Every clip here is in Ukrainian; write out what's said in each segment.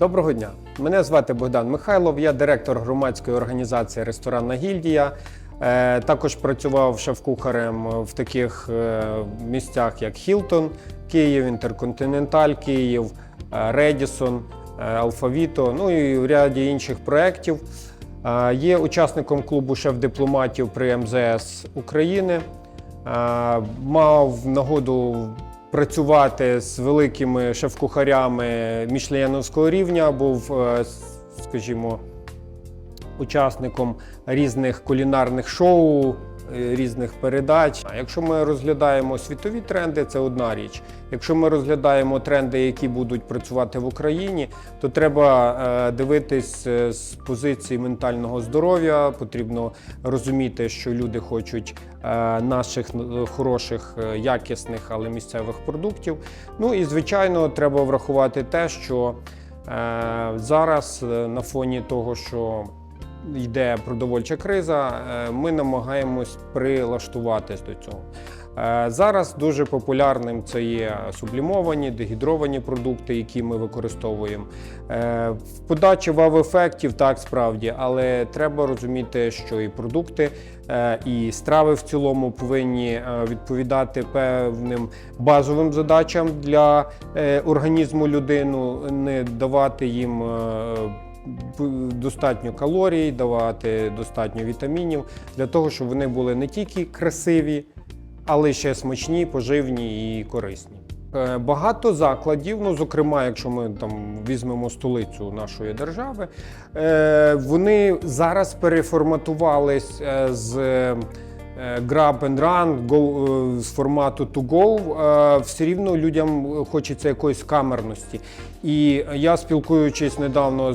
Доброго дня! Мене звати Богдан Михайлов, я директор громадської організації Ресторанна гільдія. Е, Також працював шеф-кухарем в таких е, місцях, як Хілтон, Київ, Інтерконтиненталь Київ, е, Редісон, Алфавіто, ну і в ряді інших проєктів. Є учасником клубу шеф-дипломатів при МЗС України. Мав нагоду працювати з великими шеф-кухарями мішленовського рівня, був, е, скажімо, учасником різних кулінарних шоу, різних передач. А Якщо ми розглядаємо світові тренди, це одна річ. Якщо ми розглядаємо тренди, які будуть працювати в Україні, то треба е, дивитись е, з позиції ментального здоров'я. Потрібно розуміти, що люди хочуть е, наших е, хороших, е, якісних, але місцевих продуктів. Ну і звичайно, треба врахувати те, що е, зараз е, на фоні того, що йде продовольча криза, е, ми намагаємось прилаштуватись до цього. Е, Зараз дуже популярним це є сублімовані, дегідровані продукти, які ми використовуємо. Е, В подачі вав-ефектів так справді, але треба розуміти, що і продукти, е, і страви в цілому повинні е, відповідати певним базовим задачам для е, організму людину, не давати їм. Достатньо калорій, давати достатньо вітамінів для того, щоб вони були не тільки красиві, але ще смачні, поживні і корисні. Е, Багато закладів, ну зокрема, якщо ми там візьмемо столицю нашої держави, е, вони зараз переформатувались е, з Grab and Run go, е, з формату to go, е, все рівно людям хочеться якоїсь камерності. І я спілкуючись недавно е,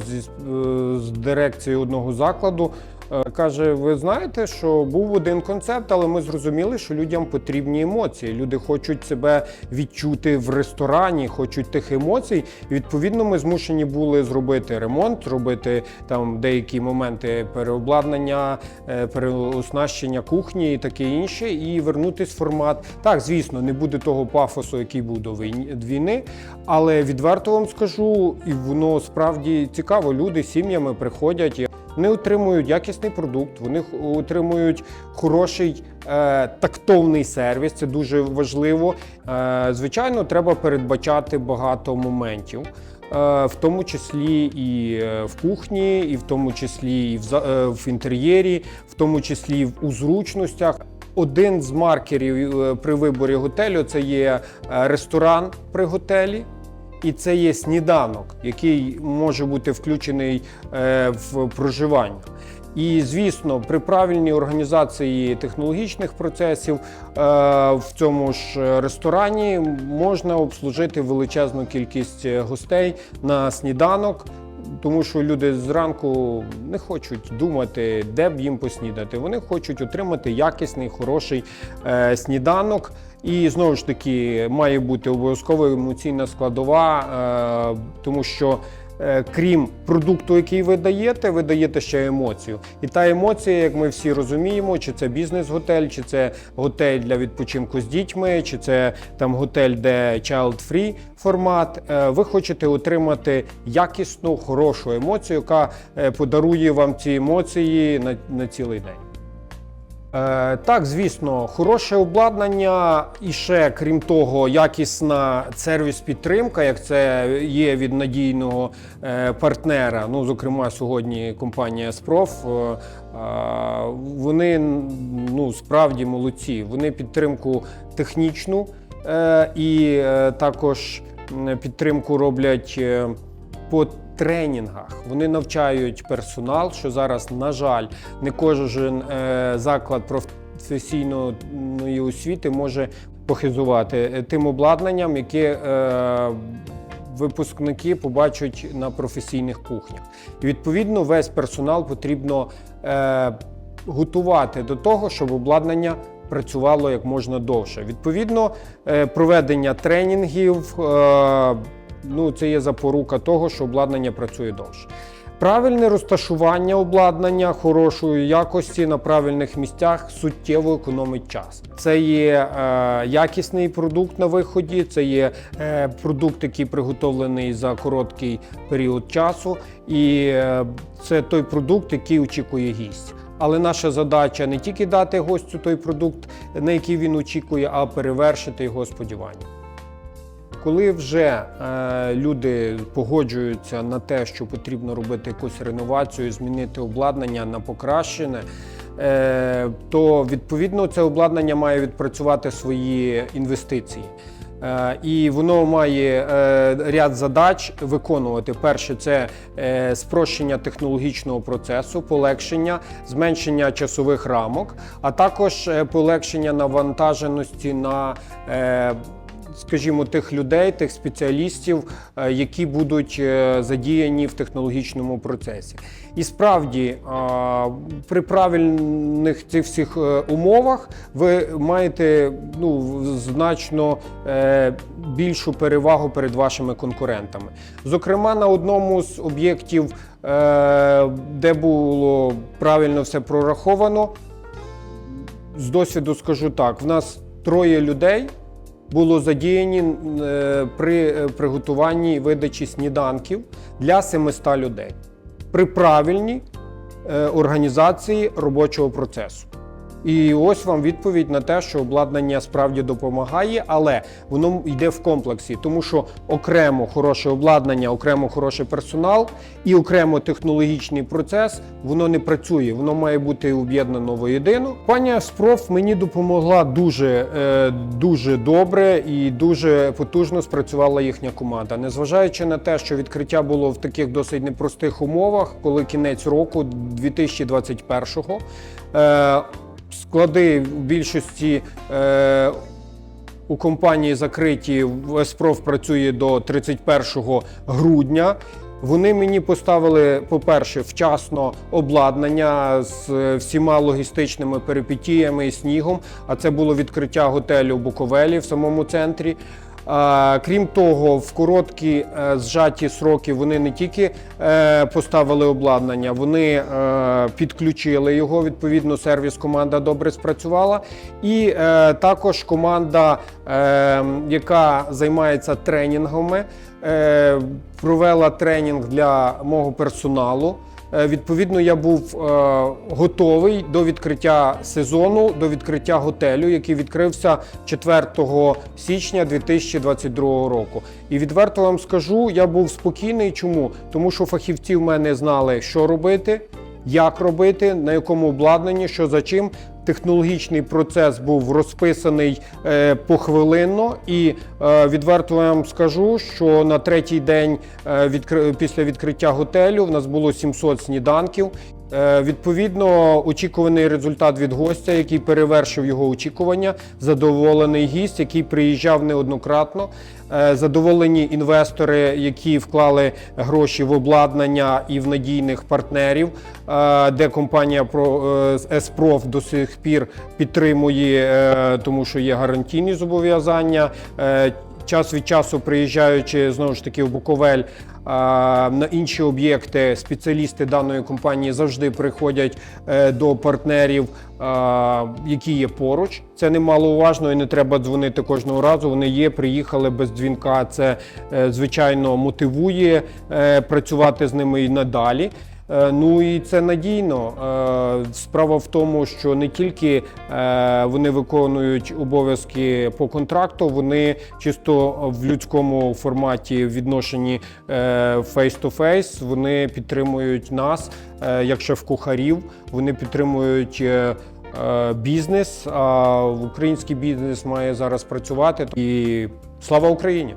з дирекцією одного закладу, е, каже: ви знаєте, що був один концепт, але ми зрозуміли, що людям потрібні емоції. Люди хочуть себе відчути в ресторані, хочуть тих емоцій. І відповідно ми змушені були зробити ремонт, зробити там деякі моменти переобладнання, е, переоснащення кухні і таке інше, і вернутись в формат. Так, звісно, не буде того пафосу, який був до війни, але відверто вам скажу, і воно справді цікаво. Люди сім'ями приходять. Вони отримують якісний продукт, вони отримують хороший е, тактовний сервіс. Це дуже важливо. Е, звичайно, треба передбачати багато моментів. Е, В тому числі і е, в кухні, і в тому числі і в, е, інтер'єрі, в тому числі і у зручностях. Один з маркерів при виборі готелю це є ресторан при готелі. І це є сніданок, який може бути включений е, в проживання. І звісно, при правильній організації технологічних процесів е, в цьому ж ресторані можна обслужити величезну кількість е, гостей на сніданок. Тому що люди зранку не хочуть думати, де б їм поснідати. Вони хочуть отримати якісний, хороший сніданок. І знову ж таки має бути обов'язково емоційна складова, е, тому що е, крім продукту, який ви даєте, ви даєте ще емоцію. І та емоція, як ми всі розуміємо, чи це бізнес-готель, чи це готель для відпочинку з дітьми, чи це там готель, де child-free формат. е, Ви хочете отримати якісну, хорошу емоцію, яка подарує вам ці емоції на, на цілий день. Е, Так, звісно, хороше обладнання і ще, крім того, якісна сервіс-підтримка, як це є від надійного е, партнера. Ну, зокрема, сьогодні компанія Спроф. е, Вони ну, справді молодці. Вони підтримку технічну і також підтримку роблять. по тренінгах. Вони навчають персонал, що зараз, на жаль, не кожен е, заклад професійної освіти може похизувати е, тим обладнанням, яке е, випускники побачать на професійних кухнях. І відповідно весь персонал потрібно е, готувати до того, щоб обладнання працювало як можна довше. Відповідно, проведення тренінгів. Ну, це є запорука того, що обладнання працює довше. Правильне розташування обладнання хорошої якості на правильних місцях суттєво економить час. Це є е, якісний продукт на виході, це є е, продукт, який приготовлений за короткий період часу, і е, це той продукт, який очікує гість. Але наша задача не тільки дати гостю той продукт, на який він очікує, а перевершити його сподівання. Коли вже е, люди погоджуються на те, що потрібно робити якусь реновацію, змінити обладнання на покращене, е, то відповідно це обладнання має відпрацювати свої інвестиції. Е, І воно має е, ряд задач виконувати. Перше це е, спрощення технологічного процесу, полегшення, зменшення часових рамок, а також полегшення навантаженості на скажімо, тих людей, тих спеціалістів, е, які будуть е, задіяні в технологічному процесі. І справді, при правильних цих всіх е, умовах ви маєте ну, значно е, більшу перевагу перед вашими конкурентами. Зокрема, на одному з об'єктів, е, де було правильно все прораховано, з досвіду скажу так: в нас троє людей було задіяні е, при е, приготуванні видачі сніданків для 700 людей при правильній е, організації робочого процесу. І ось вам відповідь на те, що обладнання справді допомагає, але воно йде в комплексі, тому що окремо хороше обладнання, окремо хороший персонал і окремо технологічний процес воно не працює, воно має бути об'єднано воєдино. Пані Спроф мені допомогла дуже, е, дуже добре і дуже потужно спрацювала їхня команда. Незважаючи на те, що відкриття було в таких досить непростих умовах, коли кінець року 2021-го. Склади в більшості е, у компанії закриті. Веспроф працює до 31 грудня. Вони мені поставили, по-перше, вчасно обладнання з е, всіма логістичними перипетіями і снігом. А це було відкриття готелю Буковелі в самому центрі. Крім того, в короткі е, зжаті сроки вони не тільки е, поставили обладнання, вони е, підключили його. Відповідно, сервіс-команда добре спрацювала. І також команда, е, яка займається тренінгами, провела тренінг для мого персоналу. Е, Відповідно, я був е, готовий до відкриття сезону, до відкриття готелю, який відкрився 4 січня 2022 року. І відверто вам скажу, я був спокійний. Чому? Тому що фахівці в мене знали, що робити, як робити, на якому обладнанні, що за чим. Технологічний процес був розписаний е, похвилинно, і е, відверто вам скажу, що на третій день е, відкри... після відкриття готелю в нас було 700 сніданків. Е, відповідно, очікуваний результат від гостя, який перевершив його очікування, задоволений гість, який приїжджав неоднократно. Е, Задоволені інвестори, які вклали гроші в обладнання і в надійних партнерів, е, де компанія про Еспроф до сих пір підтримує, тому що є гарантійні зобов'язання. Час від часу приїжджаючи знову ж таки в Буковель на інші об'єкти, спеціалісти даної компанії завжди приходять е, до партнерів, які є поруч. Це немаловажно і не треба дзвонити кожного разу. Вони є, приїхали без дзвінка. Це е, звичайно мотивує е, працювати з ними і надалі. Е, Ну і це надійно. Е, Справа в тому, що не тільки е, вони виконують обов'язки по контракту, вони чисто в людському форматі відношенні фейс-то-фейс. Вони підтримують нас як шеф-кухарів, вони підтримують. Бізнес, а український бізнес має зараз працювати і слава Україні!